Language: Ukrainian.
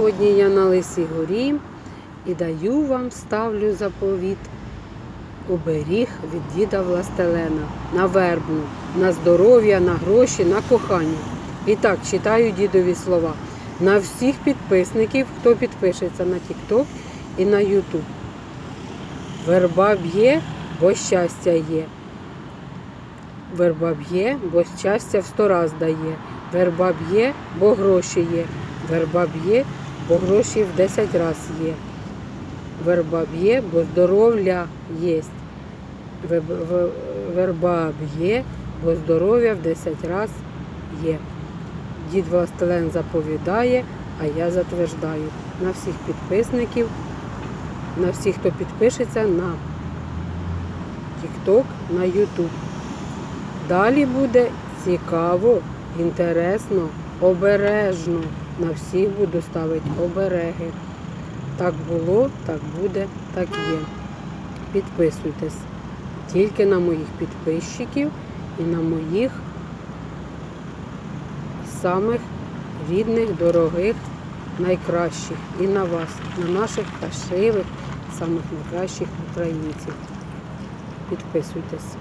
Сьогодні я на Лисій горі і даю вам ставлю заповіт оберіг від діда Властелена на вербу, на здоров'я, на гроші, на кохання. І так, читаю дідові слова. На всіх підписників, хто підпишеться на TikTok і на YouTube. Верба б'є, бо щастя є. Верба б'є, бо щастя в сто раз дає. Верба б'є, бо гроші є. Верба б'є, бо гроші в десять раз є. Верба б'є, бо здоров'я в- Верба б'є, бо здоров'я в десять раз є. Дід Властелен заповідає, а я затверджую на всіх підписників, на всіх, хто підпишеться на TikTok, на YouTube. Далі буде цікаво, інтересно, обережно. На всіх буду ставити обереги. Так було, так буде, так є. Підписуйтесь тільки на моїх підписчиків і на моїх самих рідних, дорогих, найкращих. І на вас, на наших пташивих, самих найкращих українців. Підписуйтесь.